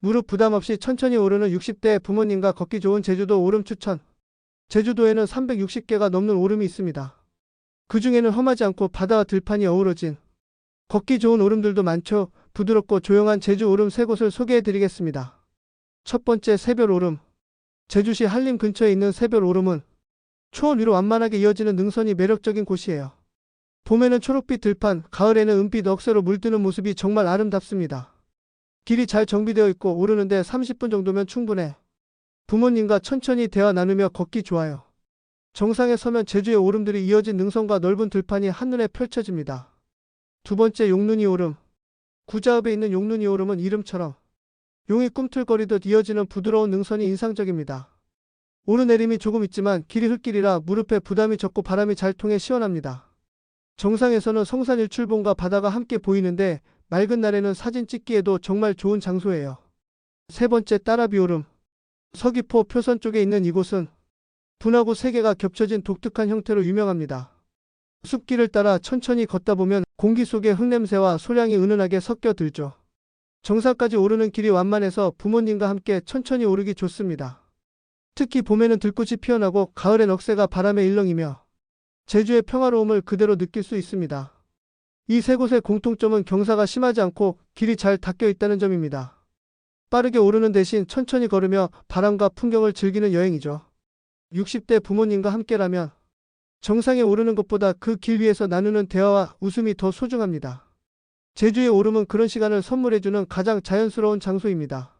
무릎 부담 없이 천천히 오르는 60대 부모님과 걷기 좋은 제주도 오름 추천. 제주도에는 360개가 넘는 오름이 있습니다. 그 중에는 험하지 않고 바다와 들판이 어우러진 걷기 좋은 오름들도 많죠. 부드럽고 조용한 제주 오름 세 곳을 소개해 드리겠습니다. 첫 번째 새별 오름. 제주시 한림 근처에 있는 새별 오름은 초원 위로 완만하게 이어지는 능선이 매력적인 곳이에요. 봄에는 초록빛 들판, 가을에는 은빛 억새로 물드는 모습이 정말 아름답습니다. 길이 잘 정비되어 있고 오르는데 30분 정도면 충분해. 부모님과 천천히 대화 나누며 걷기 좋아요. 정상에 서면 제주의 오름들이 이어진 능선과 넓은 들판이 한눈에 펼쳐집니다. 두 번째 용눈이 오름. 구자읍에 있는 용눈이 오름은 이름처럼 용이 꿈틀거리듯 이어지는 부드러운 능선이 인상적입니다. 오르내림이 조금 있지만 길이 흙길이라 무릎에 부담이 적고 바람이 잘 통해 시원합니다. 정상에서는 성산 일출봉과 바다가 함께 보이는데 맑은 날에는 사진 찍기에도 정말 좋은 장소예요. 세 번째 따라비 오름. 서귀포 표선 쪽에 있는 이곳은 분하고 세 개가 겹쳐진 독특한 형태로 유명합니다. 숲길을 따라 천천히 걷다 보면 공기 속에 흙냄새와 소량이 은은하게 섞여 들죠. 정상까지 오르는 길이 완만해서 부모님과 함께 천천히 오르기 좋습니다. 특히 봄에는 들꽃이 피어나고 가을엔 억새가 바람에 일렁이며 제주의 평화로움을 그대로 느낄 수 있습니다. 이 세 곳의 공통점은 경사가 심하지 않고 길이 잘 닦여 있다는 점입니다. 빠르게 오르는 대신 천천히 걸으며 바람과 풍경을 즐기는 여행이죠. 60대 부모님과 함께라면 정상에 오르는 것보다 그 길 위에서 나누는 대화와 웃음이 더 소중합니다. 제주에 오름은 그런 시간을 선물해주는 가장 자연스러운 장소입니다.